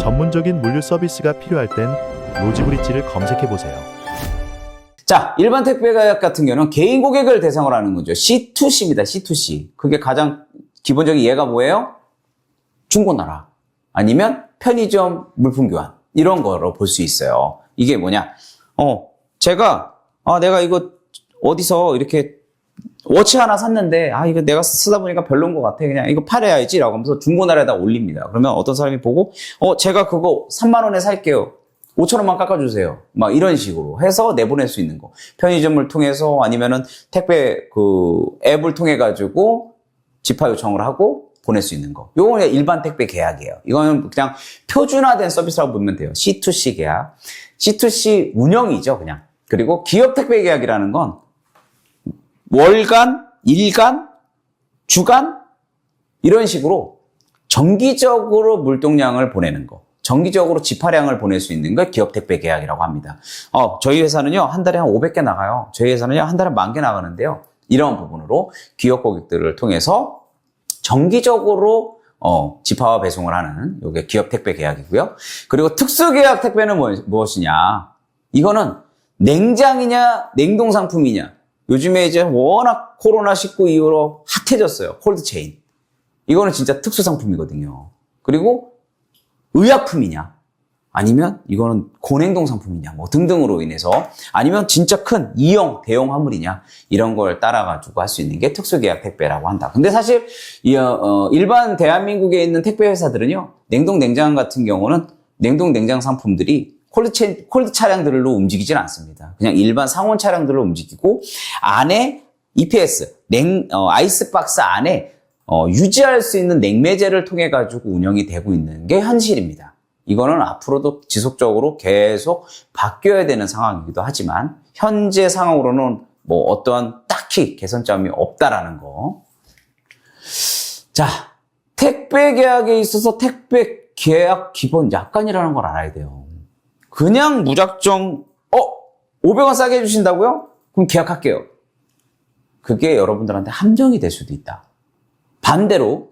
전문적인 물류 서비스가 필요할 땐 로지브리지를 검색해 보세요. 자, 일반 택배 가격 같은 경우는 개인 고객을 대상으로 하는 거죠. C2C입니다. C2C. 그게 가장 기본적인 예가 뭐예요? 중고나라. 아니면 편의점 물품 교환. 이런 거로 볼 수 있어요. 이게 뭐냐? 어, 제가, 아, 내가 이거 어디서 이렇게 워치 하나 샀는데, 아, 이거 내가 쓰다 보니까 별론 것 같아. 그냥 이거 팔아야지. 라고 하면서 중고나라에다 올립니다. 그러면 어떤 사람이 보고, 어, 제가 그거 3만 원에 살게요. 5천 원만 깎아주세요. 막 이런 식으로 해서 내보낼 수 있는 거. 편의점을 통해서 아니면은 택배 그 앱을 통해 가지고 집화 요청을 하고 보낼 수 있는 거. 요거는 일반 택배 계약이에요. 이거는 그냥 표준화된 서비스라고 보면 돼요. C2C 계약. C2C 운영이죠, 그냥. 그리고 기업 택배 계약이라는 건 월간, 일간, 주간 이런 식으로 정기적으로 물동량을 보내는 거. 정기적으로 지파량을 보낼 수 있는 걸 기업 택배 계약이라고 합니다. 어, 저희 회사는요, 한 달에 한 500개 나가요. 저희 회사는요, 한 달에 만 개 나가는데요. 이런 부분으로 기업 고객들을 통해서 정기적으로 어, 지파와 배송을 하는 이게 기업 택배 계약이고요. 그리고 특수 계약 택배는 뭐, 무엇이냐? 이거는 냉장이냐, 냉동 상품이냐? 요즘에 이제 워낙 코로나19 이후로 핫해졌어요. 콜드 체인. 이거는 진짜 특수 상품이거든요. 그리고 의약품이냐? 아니면 이거는 고냉동 상품이냐? 뭐 등등으로 인해서 아니면 진짜 큰 이용, 대용 화물이냐? 이런 걸 따라가지고 할 수 있는 게 특수계약 택배라고 한다. 근데 사실 이, 어, 일반 대한민국에 있는 택배 회사들은요, 냉동 냉장 같은 경우는 냉동 냉장 상품들이 콜드, 체, 콜드 차량들로 움직이질 않습니다. 그냥 일반 상온 차량들로 움직이고 안에 EPS, 냉, 어, 아이스박스 안에 어, 유지할 수 있는 냉매제를 통해 가지고 운영이 되고 있는 게 현실입니다. 이거는 앞으로도 지속적으로 계속 바뀌어야 되는 상황이기도 하지만 현재 상황으로는 뭐 어떠한 딱히 개선점이 없다라는 거. 자, 택배 계약에 있어서 택배 계약 기본 약관이라는 걸 알아야 돼요. 그냥 무작정 어 500원 싸게 해주신다고요? 그럼 계약할게요. 그게 여러분들한테 함정이 될 수도 있다. 반대로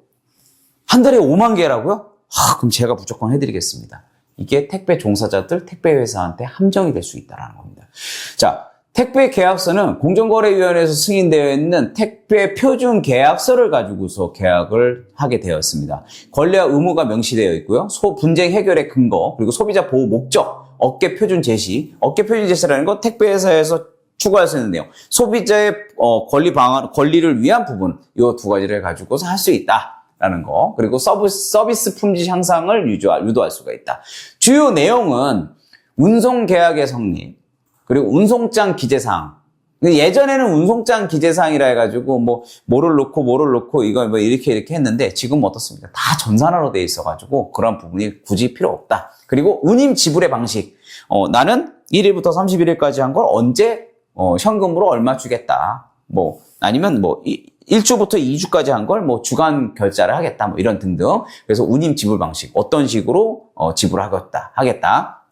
한 달에 5만 개라고요? 아, 그럼 제가 무조건 해드리겠습니다. 이게 택배 종사자들, 택배 회사한테 함정이 될 수 있다는 겁니다. 자, 택배 계약서는 공정거래위원회에서 승인되어 있는 택배 표준 계약서를 가지고서 계약을 하게 되었습니다. 권리와 의무가 명시되어 있고요. 소 분쟁 해결의 근거, 그리고 소비자 보호 목적, 업계 표준 제시, 업계 표준 제시라는 건 택배 회사에서 추구할 수 있는 내용, 소비자의 어, 권리 방안, 권리를 위한 부분, 이 두 가지를 가지고서 할 수 있다 라는 거, 그리고 서비스, 서비스 품질 향상을 유도할 수가 있다. 주요 내용은 운송 계약의 성립, 그리고 운송장 기재사항. 예전에는 운송장 기재사항이라 해가지고 뭐 뭐를 놓고 뭐를 놓고 이거 뭐 이렇게 이렇게 했는데 지금 어떻습니까? 다 전산화로 돼 있어가지고 그런 부분이 굳이 필요 없다. 그리고 운임 지불의 방식. 어, 나는 1일부터 31일까지 한 걸 언제 어, 현금으로 얼마 주겠다. 뭐 아니면 뭐 1주부터 2주까지 한 걸 뭐 주간 결제를 하겠다. 뭐 이런 등등. 그래서 운임 지불 방식 어떤 식으로 어, 지불하겠다 하겠다.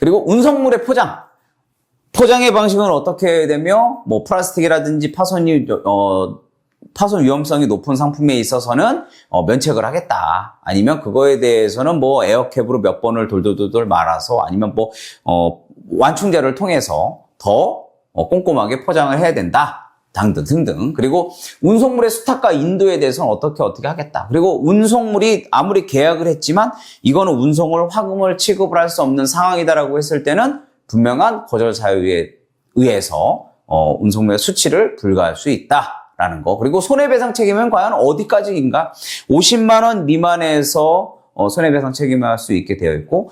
그리고 운송물의 포장. 포장의 방식은 어떻게 되며 뭐 플라스틱이라든지 파손이 어 파손 위험성이 높은 상품에 있어서는 어, 면책을 하겠다. 아니면 그거에 대해서는 뭐 에어캡으로 몇 번을 돌돌돌돌 말아서 아니면 뭐 어, 완충제를 통해서 더 어, 꼼꼼하게 포장을 해야 된다. 등등 등등. 그리고 운송물의 수탁과 인도에 대해서는 어떻게 어떻게 하겠다. 그리고 운송물이 아무리 계약을 했지만 이거는 운송을 화금을 취급을 할 수 없는 상황이다라고 했을 때는 분명한 거절 사유에 의해서 어, 운송물의 수치를 불가할 수 있다라는 거. 그리고 손해배상 책임은 과연 어디까지인가? 50만 원 미만에서 어, 손해배상 책임을 할 수 있게 되어 있고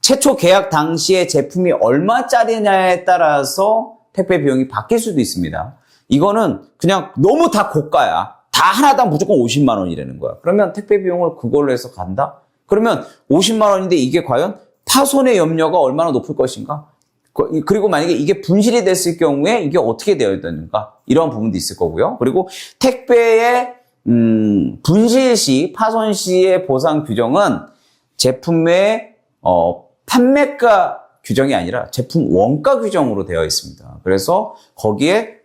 최초 계약 당시에 제품이 얼마짜리냐에 따라서 택배 비용이 바뀔 수도 있습니다. 이거는 그냥 너무 다 고가야. 다 하나당 무조건 50만 원이라는 거야. 그러면 택배 비용을 그걸로 해서 간다? 그러면 50만 원인데 이게 과연 파손의 염려가 얼마나 높을 것인가? 그리고 만약에 이게 분실이 됐을 경우에 이게 어떻게 되어야 되는가? 이런 부분도 있을 거고요. 그리고 택배의 음, 분실 시, 파손 시의 보상 규정은 제품의 어, 판매가 규정이 아니라 제품 원가 규정으로 되어 있습니다. 그래서 거기에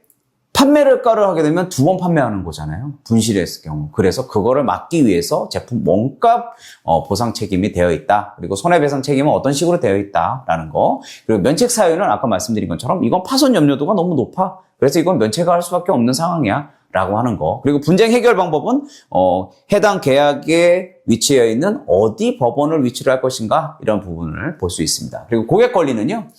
판매를가를 하게 되면 두 번 판매하는 거잖아요. 분실했을 경우. 그래서 그거를 막기 위해서 제품 몸값 어, 보상 책임이 되어 있다. 그리고 손해배상 책임은 어떤 식으로 되어 있다라는 거. 그리고 면책 사유는 아까 말씀드린 것처럼 이건 파손 염려도가 너무 높아. 그래서 이건 면책을 할 수밖에 없는 상황이야. 라고 하는 거. 그리고 분쟁 해결 방법은 어, 해당 계약에 위치해 있는 어디 법원을 위치를 할 것인가 이런 부분을 볼 수 있습니다. 그리고 고객 권리는요.